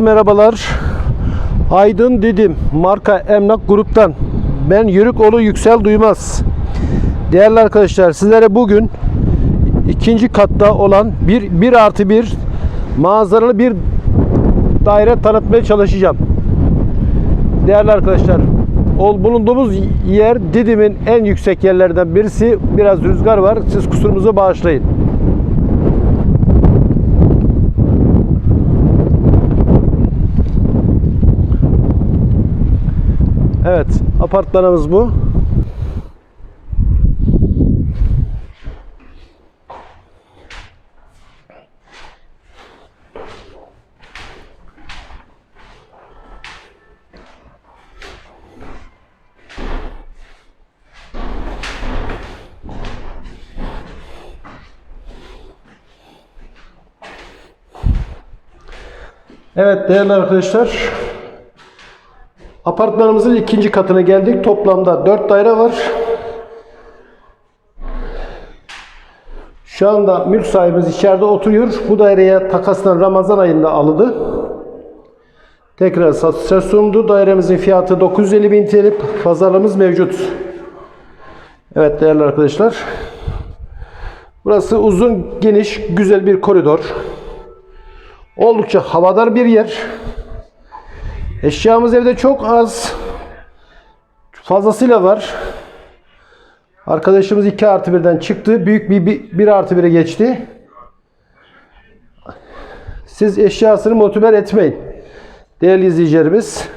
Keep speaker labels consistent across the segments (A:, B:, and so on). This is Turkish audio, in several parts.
A: Merhabalar. Aydın Didim marka emlak gruptan. Ben Yürükoğlu Yüksel Duymaz. Değerli arkadaşlar sizlere bugün ikinci katta olan bir, bir artı bir manzaralı bir daire tanıtmaya çalışacağım. Değerli arkadaşlar bulunduğumuz yer Didim'in en yüksek yerlerden birisi. Biraz rüzgar var. Siz kusurumuzu bağışlayın. Evet, apartmanımız bu. Evet değerli arkadaşlar. Apartmanımızın ikinci katına geldik. Toplamda 4 daire var. Şu anda mülk sahibimiz içeride oturuyor. Bu daireye takasından Ramazan ayında alındı. Tekrar satışa sundu. Dairemizin fiyatı 950 bin TL. Pazarlığımız mevcut. Evet değerli arkadaşlar. Burası uzun, geniş, güzel bir koridor. Oldukça havadar bir yer. Eşyamız evde çok az. Fazlasıyla var. Arkadaşımız 2 artı 1'den çıktı. Büyük bir 1 artı 1'e geçti. Siz eşyasını motiver etmeyin. Değerli izleyicilerimiz.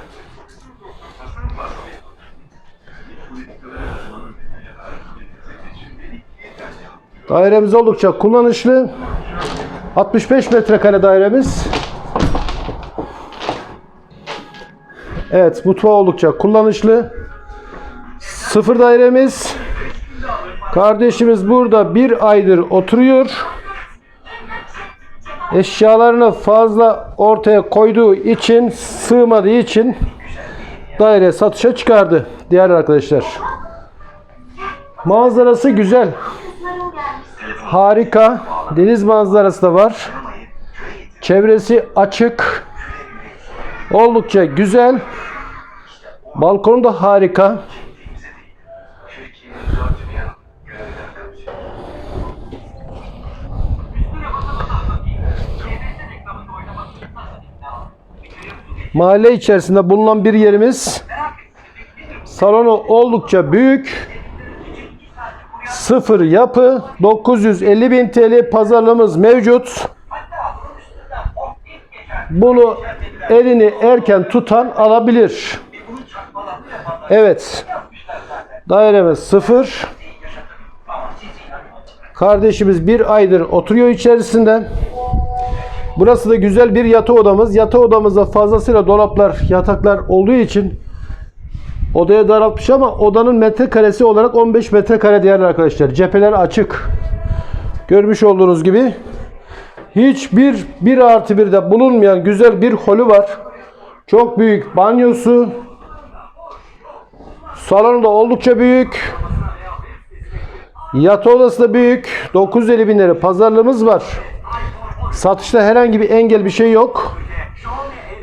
A: Dairemiz oldukça kullanışlı. 65 metrekare dairemiz. Evet mutfağı oldukça kullanışlı. Sıfır dairemiz. Kardeşimiz burada bir aydır oturuyor. Eşyalarını fazla ortaya koyduğu için sığmadığı için daire satışa çıkardı. Diğer arkadaşlar. Manzarası güzel. Harika. Deniz manzarası da var. Çevresi açık. Oldukça güzel. Balkonu da harika. Mahalle içerisinde bulunan bir yerimiz. Salonu oldukça büyük. Sıfır yapı. 950 bin TL pazarlığımız mevcut. Bunu elini erken tutan alabilir. Evet. Dairemiz sıfır. Kardeşimiz bir aydır oturuyor içerisinde. Burası da güzel bir yatı odamız. Yatı odamızda fazlasıyla dolaplar, yataklar olduğu için odaya daraltmış ama odanın metrekaresi olarak 15 metrekare değerli arkadaşlar. Cepheler açık. Görmüş olduğunuz gibi hiçbir bir artı birde bulunmayan güzel bir holü var. Çok büyük banyosu. Salonu da oldukça büyük. Yatı odası da büyük. 950 bin lira pazarlığımız var. Satışta herhangi bir engel bir şey yok.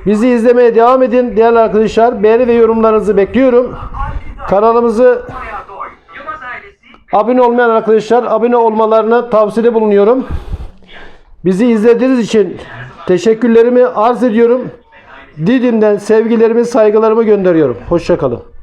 A: Bizi izlemeye devam edin değerli arkadaşlar. Beğeni ve yorumlarınızı bekliyorum. Kanalımızı abone olmayan arkadaşlar abone olmalarını tavsiyede bulunuyorum. Bizi izlediğiniz için teşekkürlerimi arz ediyorum. Didim'den sevgilerimi, saygılarımı gönderiyorum. Hoşçakalın.